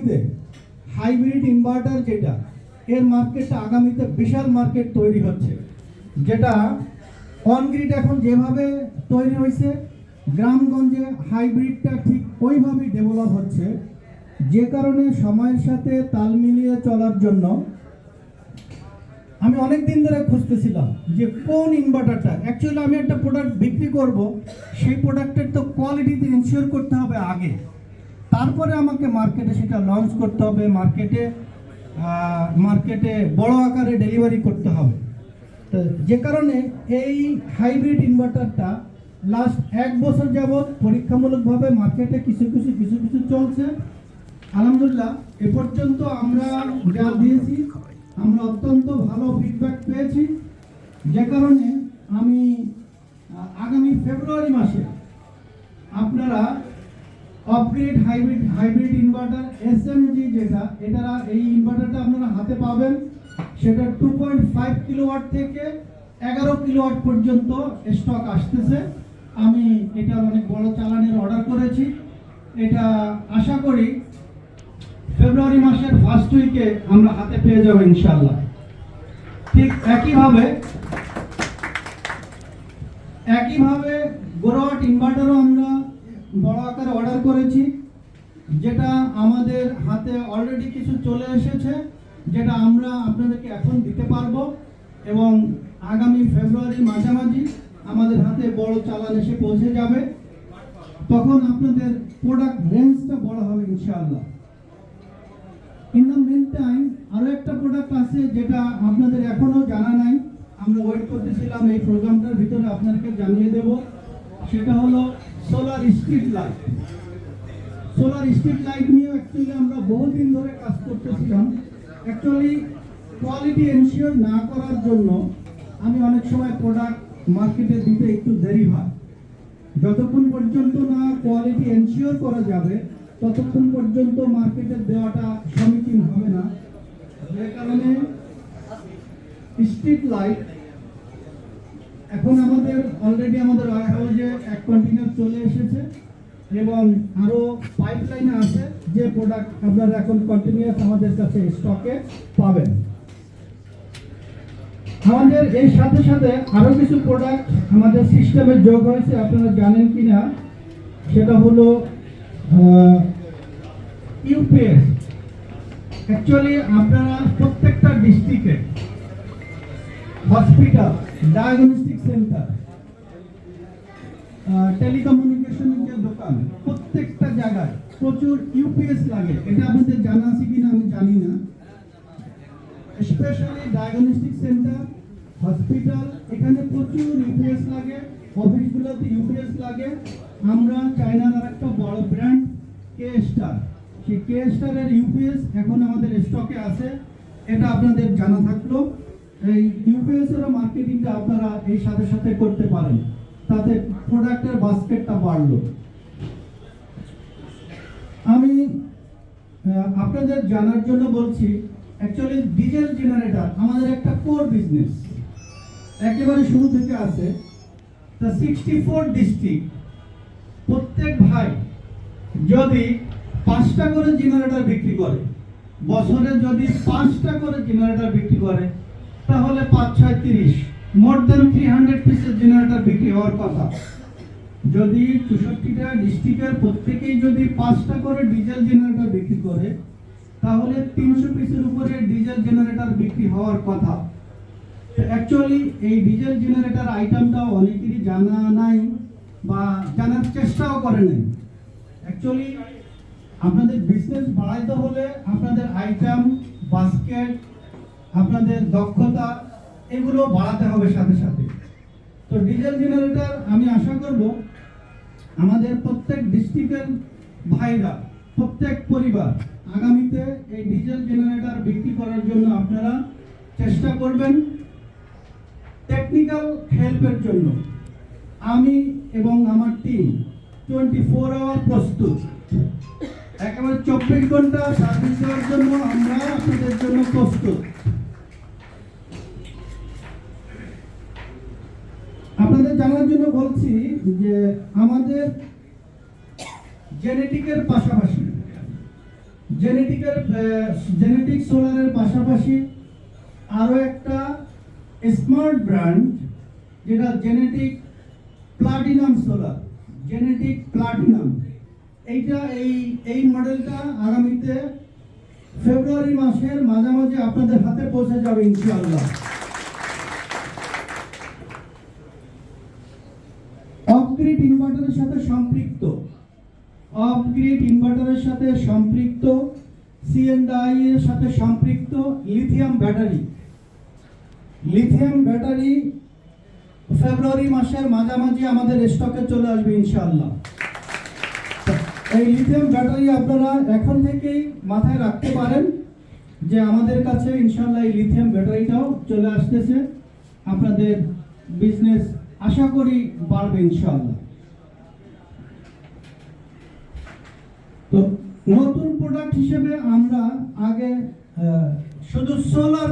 আগামীতে hybrid inverter যেটা, এর মার্কেটটা আগামীতে বিশাল মার্কেট তৈরি হচ্ছে। যেটা অনগ্রিড এখন যেভাবে তৈরি হয়েছে, গ্রামগঞ্জে হাইব্রিডটা ঠিক ওইভাবেই ডেভেলপ হচ্ছে। যে কারণে সময়ের সাথে তাল মিলিয়ে চলার জন্য আমি অনেক দিন ধরে খুঁজতেছিলাম যে কোন ইনভার্টারটা অ্যাকচুয়ালি আমি একটা প্রোডাক্ট বিক্রি করব, সেই প্রোডাক্টের তো কোয়ালিটিতে ইনশিওর করতে হবে আগে। তারপরে আমাকে মার্কেটে সেটা লঞ্চ করতে হবে, মার্কেটে মার্কেটে বড় আকারে ডেলিভারি করতে হবে। তো যে কারণে এই হাইব্রিড ইনভার্টারটা লাস্ট এক বছর যাবৎ পরীক্ষামূলকভাবে মার্কেটে কিছু কিছু কিছু কিছু চলছে। আলহামদুলিল্লাহ, এ পর্যন্ত আমরা যা দিয়েছি, আমরা অত্যন্ত ভালো ফিডব্যাক পেয়েছি। যে কারণে আমি আগামী ফেব্রুয়ারি মাসে আপনারা upgrade hybrid hybrid inverter SMG যেটা এটা এই ইনভার্টারটা আপনারা হাতে পাবেন। সেটা টু পয়েন্ট ফাইভ কিলোওয়াট থেকে এগারো কিলোওয়াট পর্যন্ত স্টক আসতেছে। আমি এটা অনেক বড় চালানের অর্ডার করেছি। এটা আশা করি ফেব্রুয়ারি মাসের ফার্স্ট উইকে আমরা হাতে পেয়ে যাব ইনশাল্লাহ ঠিক একইভাবে একইভাবে গোরোয়াট ইনভার্টারও আমরা বড় আকারে অর্ডার করেছি, যেটা আমাদের হাতে অলরেডি কিছু চলে এসেছে, যেটা আমরা আপনাদেরকে এখন দিতে পারব এবং আগামী ফেব্রুয়ারির মাঝামাঝি আমাদের হাতে বড় চালান এসে পৌঁছে যাবে। তখন আপনাদের প্রোডাক্ট রেঞ্জটা বড় হবে ইনশাআল্লাহ। ইন দ্য মেন টাইম আরও একটা প্রোডাক্ট আছে যেটা আপনাদের এখনও জানা নাই, আমরা ওয়েট করতেছিলাম এই প্রোগ্রামটার ভিতরে আপনাদেরকে জানিয়ে দেব। সেটা হলো solar street light solar street light নিয়ে অ্যাকচুয়ালি আমরা বহুদিন ধরে কাজ করতেছিলাম। অ্যাকচুয়ালি কোয়ালিটি এনশিওর না করার জন্য আমি অনেক সময় প্রোডাক্ট মার্কেটে দিতে একটু দেরি হয়। যতক্ষণ পর্যন্ত না কোয়ালিটি এনশিওর করা যাবে, ততক্ষণ পর্যন্ত মার্কেটে দেওয়াটা সমীচীন হবে না। যে কারণে স্ট্রিট লাইট এখন আমাদের অলরেডি আমাদের হাউসে এক কন্টেনার চলে এসেছে এবং আরও পাইপলাইনে আছে যে প্রোডাক্ট আপনারা এখন কন্টিনিউয়াস আমাদের কাছে স্টকে পাবেন। আমাদের এই সাথে সাথে আরও কিছু প্রোডাক্ট আমাদের সিস্টেমে যোগ হয়েছে, আপনারা জানেন কি না সেটা হলো ইউপিএস অ্যাকচুয়ালি আপনারা প্রত্যেকটা ডিস্ট্রিক্টে হসপিটাল ডায়াগনস্টিক সেন্টার টেলিকমিউনিকেশনের দোকান, প্রত্যেকটা জায়গায় প্রচুর ইউপিএস লাগে। এটা আপনাদের জানা আছে কিনা আমি জানি না। স্পেশালি ডায়াগনস্টিক সেন্টার হসপিটাল এখানে প্রচুর ইউপিএস লাগে অফিসগুলোতে ইউপিএস লাগে। আমরা চায়নার আর একটা বড় ব্র্যান্ড কে স্টার সেই কে স্টারের ইউপিএস এখন আমাদের স্টকে আছে। এটা আপনাদের জানা থাকল। এই ইউপিএস এর মার্কেটিংটা আপনারা এই সাথে সাথে করতে পারেন। তাতে প্রোডাক্টের বাস্কেটটা বাড়লো। আমি আপনাদের জানার জন্য বলছি অ্যাকচুয়ালি ডিজেল জেনারেটর আমাদের একটা কোর বিজনেস একেবারে শুরু থেকে আছে। তা সিক্সটি ফোর ডিস্ট্রিক্ট প্রত্যেক ভাই যদি পাঁচটা করে জেনারেটর বিক্রি করে, বছরে যদি পাঁচটা করে জেনারেটর বিক্রি করে, তাহলে পাঁচ, ছয়, তিরিশ। মোর দেন থ্রি হান্ড্রেড পিসের জেনারেটর বিক্রি হওয়ার কথা। যদি চৌষট্টিটা ডিস্ট্রিক্টের প্রত্যেকেই যদি পাঁচটা করে ডিজেল জেনারেটর বিক্রি করে, তাহলে তিনশো পিসের উপরে ডিজেল জেনারেটর বিক্রি হওয়ার কথা। অ্যাকচুয়ালি এই ডিজেল জেনারেটর আইটেমটা অনেকেরই জানা নাই বা জানার চেষ্টাও করে নাই। অ্যাকচুয়ালি আপনাদের বিজনেস বাড়াইতে হলে আপনাদের আইটেম বাস্কেট আপনাদের দক্ষতা এগুলো বাড়াতে হবে সাথে সাথে। তো ডিজেল জেনারেটর আমি আশা করব আমাদের প্রত্যেক ডিস্ট্রিক্টের ভাইরা, প্রত্যেক পরিবার আগামীতে এই ডিজেল জেনারেটর বিক্রি করার জন্য আপনারা চেষ্টা করবেন টেকনিক্যাল হেল্পের জন্য। আমি এবং আমার টিম টোয়েন্টি ফোর আওয়ার প্রস্তুত। একেবারে চব্বিশ ঘণ্টা সার্ভিস দেওয়ার জন্য আমরা আপনাদের জন্য প্রস্তুত। বলছি যে আমাদের জেনেটিকের পাশাপাশি, জেনেটিকের জেনেটিক সোলারের পাশাপাশি আরও একটা স্মার্ট ব্র্যান্ড, যেটা genetic platinum solar, genetic platinum. এইটা, এই এই মডেলটা আগামীতে ফেব্রুয়ারি মাসের মাঝামাঝি আপনাদের হাতে পৌঁছে যাবে ইনশাআল্লাহ। অফগ্রিড ইনভার্টারের সাথে সম্পৃক্ত। অফগ্রিড ইনভার্টারের সাথে সম্পৃক্ত সিএনআই এর সাথে সম্পৃক্ত লিথিয়াম ব্যাটারি লিথিয়াম ব্যাটারি ফেব্রুয়ারি মাসের মাঝামাঝি আমাদের স্টকে চলে আসবে ইনশাআল্লাহ। এই লিথিয়াম ব্যাটারি আপনারা এখন থেকেই মাথায় রাখতে পারেন যে আমাদের কাছে ইনশাআল্লাহ এই লিথিয়াম ব্যাটারিটাও চলে আসতেছে। আপনাদের বিজনেস আশা করি বাড়বে ইনশাআল্লাহ। তো নতুন প্রোডাক্ট হিসেবে আমরা আগে শুধু সোলার